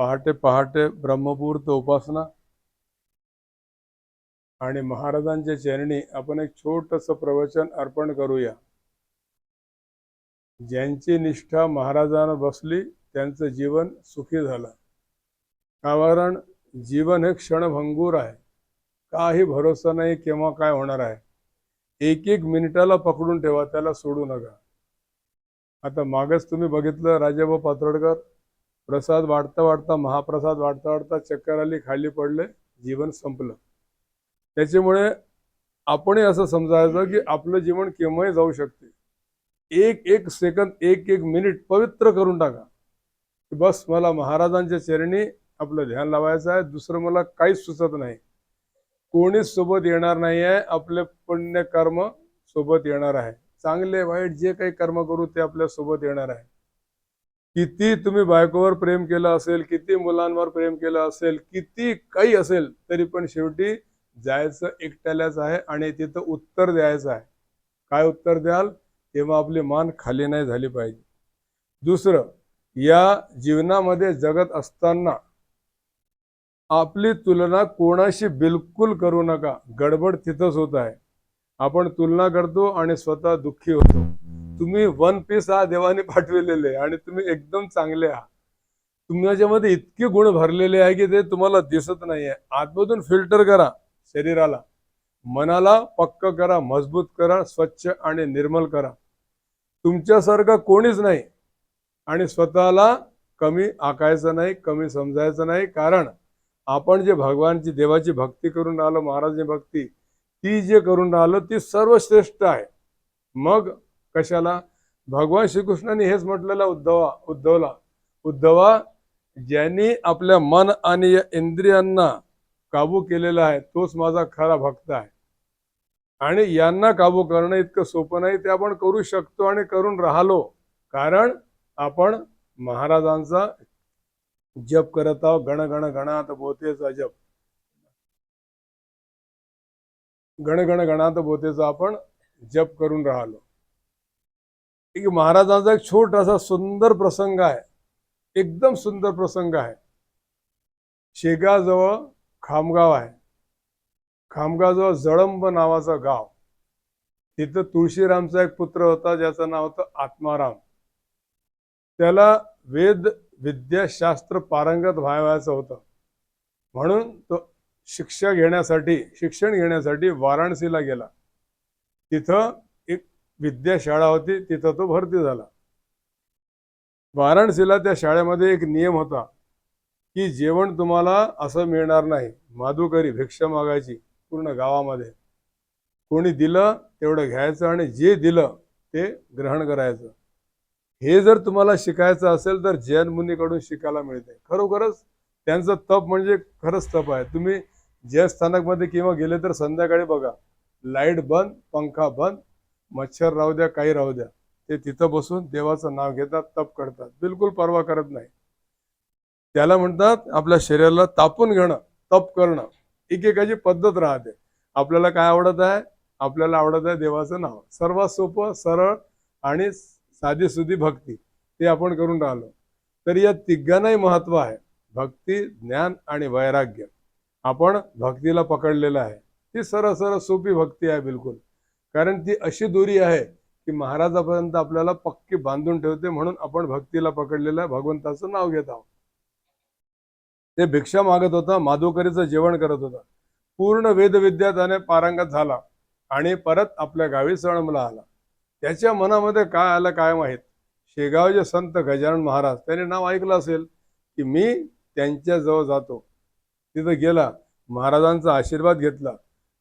पहाटे पहाटे ब्रह्मपूर्त उपासना आणि महाराजांच्या चरणी आपण एक छोटस प्रवचन अर्पण करूया. ज्यांची निष्ठा महाराजांना बसली त्यांचं जीवन सुखी झालं. कारण जीवन हे क्षणभंगूर आहे. काही भरोसा नाही केव्हा काय होणार आहे. एक एक मिनिटाला पकडून ठेवा त्याला सोडू नका. आता मागच तुम्ही बघितलं राजाभाऊ पातोडकर प्रसाद वाढता वाढता महाप्रसाद वाढता वाढता चक्कर आली खाली पडले जीवन संपलं. त्याच्यामुळे आपणही असं समजायचं की आपलं जीवन केव्हाही जाऊ शकते. एक एक सेकंद एक एक मिनिट पवित्र करून टाका. की बस मला महाराजांच्या चरणी आपलं ध्यान लावायचं आहे दुसरं मला काहीच सुचत नाही. कोणीच सोबत येणार नाही आहे आपले पुण्य कर्म सोबत येणार आहे. चांगले वाईट जे काही कर्म करू ते आपल्यासोबत येणार आहे. किती तुम्ही बायकोवर प्रेम केलं असेल किती मुलांवर प्रेम केलं असेल किती काही असेल तरी पण शेवटी जायचं एकट्यालाच आहे आणि तिथं उत्तर द्यायचं आहे. काय उत्तर द्याल? तेव्हा आपली मान खाली नाही झाली पाहिजे. दुसरं या जीवनामध्ये जगत असताना आपली तुलना कोणाशी बिलकुल करू नका. गडबड तिथंच होत आहे. आपण तुलना करतो आणि स्वतः दुःखी होतो. तुम्ही वन पीस हा देवाने पाठविलेले आणि तुम्ही एकदम चांगले आहात. तुमच्यामध्ये इतके गुण भरलेले आहे की ते तुम्हाला दिसत नाहीये. आतमधून फिल्टर करा शरीराला. मनाला पक्क करा मजबूत करा स्वच्छ आणि निर्मल करा. तुमच्यासारखं कोणीच नाही. आणि स्वतःला कमी आकायचं नाही कमी समजायचं नाही. कारण आपण जे भगवानची देवाची भक्ती करून राहिलो महाराजची भक्ती ती जे करून राहिलो ती सर्वश्रेष्ठ आहे. मग कशाला? भगवान श्रीकृष्णाने हेच म्हटलेलं उद्धवा उद्धवला उद्धवा ज्यांनी आपल्या मन आणि या इंद्रियांना काबू केलेला आहे तोच माझा खरा भक्त आहे. आणि यांना काबू करणं इतकं सोपं नाही ते आपण करू शकतो आणि करून राहिलो. कारण आपण महाराजांचा जप करत आहोत गण गण गणात बोतेचा जप. गण गण गणात बोतेचा आपण जप करून राहिलो. एक महाराजांचा एक छोटासा सुंदर प्रसंग आहे. एकदम सुंदर प्रसंग आहे. शेगावजवळ खामगाव आहे. खामगावजवळ जळंब नावाचं गाव. तिथं तुळशीरामचा एक पुत्र होता ज्याचं नाव होतं आत्माराम. त्याला वेद विद्याशास्त्र पारंगत व्हायचं होतं. म्हणून तो शिक्षा घेण्यासाठी शिक्षण घेण्यासाठी वाराणसीला गेला. तिथं विद्याशाळा होती तिथं तो भरती झाला. वाराणसीला त्या शाळेमध्ये एक नियम होता की जेवण तुम्हाला असं मिळणार नाही. माधुकरी भिक्षा मागायची पूर्ण गावामध्ये. कोणी दिलं तेवढं घ्यायचं आणि जे दिलं ते ग्रहण करायचं. हे जर तुम्हाला शिकायचं असेल तर जैन मुनीकडून शिकायला मिळते. खरोखरच त्यांचं तप म्हणजे खरंच तप आहे. तुम्ही जैन स्थानकमध्ये किंवा गेले तर संध्याकाळी बघा. लाइट बंद पंखा बंद मच्छर राहू द्या काही राहू द्या. ते तिथं बसून देवाचं नाव घेतात तप करतात. बिलकुल परवा करत नाही. त्याला म्हणतात आपल्या शरीराला तापून घेणं तप करणं एकेकाची पद्धत राहते. आपल्याला काय आवडत आहे? आपल्याला आवडत आहे देवाचं नाव. सर्वात सोपं सरळ आणि साधी सुधी भक्ती. ते आपण करून राहिलो. तर या तिघांनाही महत्त्व आहे. भक्ती ज्ञान आणि वैराग्य. आपण भक्तीला पकडलेलं आहे. ती सरळ सरळ सोपी भक्ती आहे बिलकुल. कारण ती अशी दोरी आहे की महाराजापर्यंत आपल्याला पक्की बांधून ठेवते म्हणून आपण भक्तीला पकडलेलं भगवंताचं नाव घेत आहोत. ते भिक्षा मागत होता माधुकरीचं जेवण करत होता. पूर्ण वेदविद्या त्याने पारंगत झाला आणि परत आपल्या गावी सळमला आला. त्याच्या मनामध्ये काय आलं काय माहीत? शेगावचे संत गजानन महाराज त्याने नाव ऐकलं असेल की मी त्यांच्याजवळ जातो. तिथं गेला महाराजांचा आशीर्वाद घेतला.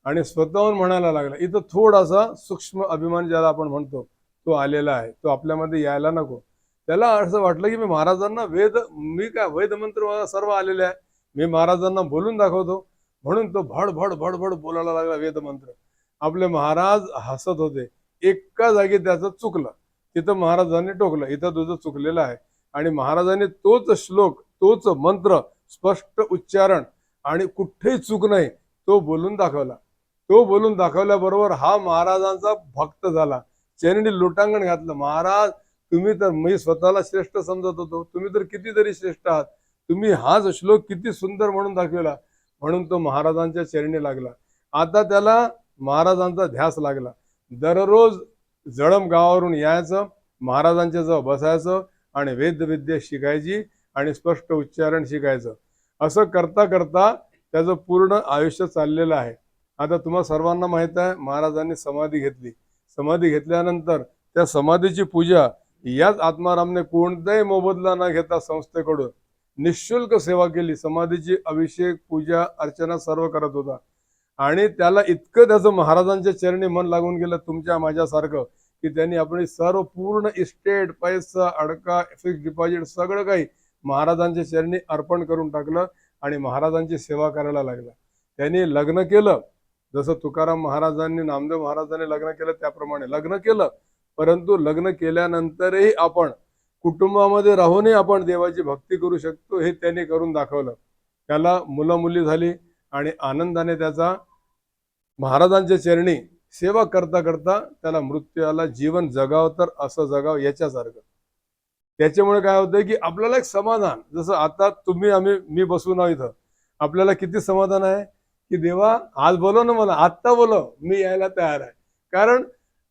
आणि स्वतःहून म्हणायला लागला इथं थोडासा सूक्ष्म अभिमान ज्याला आपण म्हणतो तो आलेला आहे. तो आपल्यामध्ये यायला नको. त्याला असं वाटलं की मी महाराजांना वेद मी काय वैद मंत्र सर्व आलेले आहे. मी महाराजांना बोलून दाखवतो. म्हणून तो भड भड भड भड बोलायला लागला वेद मंत्र. आपले महाराज हसत होते. एका जागी त्याचं चुकलं. तिथं महाराजांनी टोकलं. इथं तुझं चुकलेलं आहे. आणि महाराजांनी तोच श्लोक तोच मंत्र स्पष्ट उच्चारण आणि कुठेही चूक नाही तो बोलून दाखवला. तो बोलून दाखवल्याबरोबर हा महाराजांचा भक्त झाला. चेनडी लोटांगण घातलं. महाराज तुम्ही तर मी स्वतःला श्रेष्ठ समजत होतो. तुम्ही तर कितीतरी श्रेष्ठ आहात. तुम्ही हाच श्लोक किती सुंदर म्हणून दाखविला म्हणून तो महाराजांच्या चरणी लागला. आता त्याला महाराजांचा ध्यास लागला. दररोज जळम गावावरून यायचं महाराजांच्या जवळ बसायचं आणि वेदविद्या शिकायची आणि स्पष्ट उच्चारण शिकायचं. असं करता करता त्याचं पूर्ण आयुष्य चाललेलं आहे. आता तुम्हा सर्वांना माहीत आहे महाराजांनी समाधी घेतली. समाधी घेतल्यानंतर त्या समाधीची पूजा याच आत्मारामने कोणताही मोबदला न घेता संस्थेकडून निशुल्क सेवा केली. समाधीची अभिषेक पूजा अर्चना सर्व करत होता. आणि त्याला इतकं त्याचं महाराजांच्या चरणी मन लागून गेलं तुमच्या माझ्यासारखं की त्यांनी आपली सर्व पूर्ण इस्टेट पैसा अडका फिक्स डिपॉझिट सगळं काही महाराजांच्या चरणी अर्पण करून टाकलं आणि महाराजांची सेवा करायला लागला त्यांनी लग्न केलं. जसं तुकाराम महाराजांनी नामदेव महाराजांनी लग्न केलं त्याप्रमाणे लग्न केलं. परंतु लग्न केल्यानंतरही आपण कुटुंबामध्ये राहूनही आपण देवाची भक्ती करू शकतो हे त्यांनी करून दाखवलं. त्याला मुलं मुली झाली आणि आनंदाने त्याचा महाराजांच्या चरणी सेवा करता करता त्याला मृत्यू आला जीवन जगाव तर असं जगाव याच्यासारखं. त्याच्यामुळे काय होतं की आपल्याला एक समाधान जसं आता तुम्ही आम्ही मी बसून आहो इथं. आपल्याला किती समाधान आहे? की देवा आज बोलव ना मला आत्ता बोलव मी यायला तयार आहे. कारण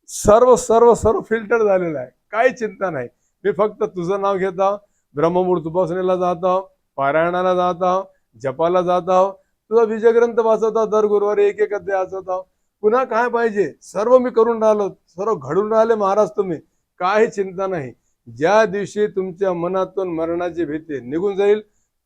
सर्व सर्व सर्व फिल्टर झालेलं आहे. काही चिंता नाही. मी फक्त तुझं नाव घेत आहो. ब्रह्ममूर्त उपासनेला जात आहो. पारायणाला जात आहो. जपाला जात आहो. तुझा विजयग्रंथ वाचत आहो. दर गुरुवारी एक एक अध्याय वाचत आहो. पुन्हा काय पाहिजे? सर्व मी करून राहिलो. सर्व घडून राहिले महाराज तुम्ही. काही चिंता नाही. ज्या दिवशी तुमच्या मनातून मरणाची भीती निघून जाईल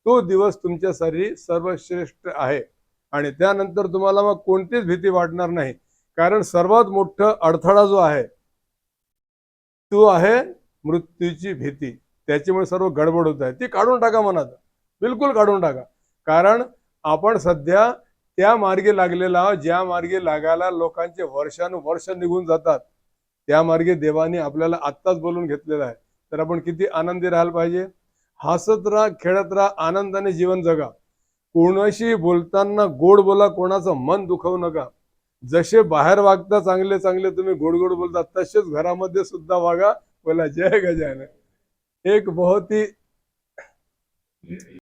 तो दिवस तुमच्यासाठी सर्वश्रेष्ठ आहे. आणि त्यानंतर तुम्हाला मग कोणतीच भीती वाटणार नाही. कारण सर्वात मोठं अडथळा जो आहे तो आहे मृत्यूची भीती. त्याच्यामुळे सर्व गडबड होत आहे. ती काढून टाका मनात. बिलकुल काढून टाका. कारण आपण सध्या त्या मार्गे लागलेला आहोत, ज्या मार्गे लागायला लोकांचे वर्षानुवर्ष निघून जातात त्या मार्गे देवाने आपल्याला आत्ताच बोलून घेतलेला आहे. तर आपण किती आनंदी राहायला पाहिजे? हसत राहा खेळत राहा आनंदाने जीवन जगा. कोणाशी बोलताना गोड बोला कोणाचं मन दुखवू नका. जसे बाहेर वागता चांगले चांगले तुम्ही गोड गोड बोलता तसेच घरामध्ये सुद्धा वागा. बोला जय गजानन. एक बहुत ही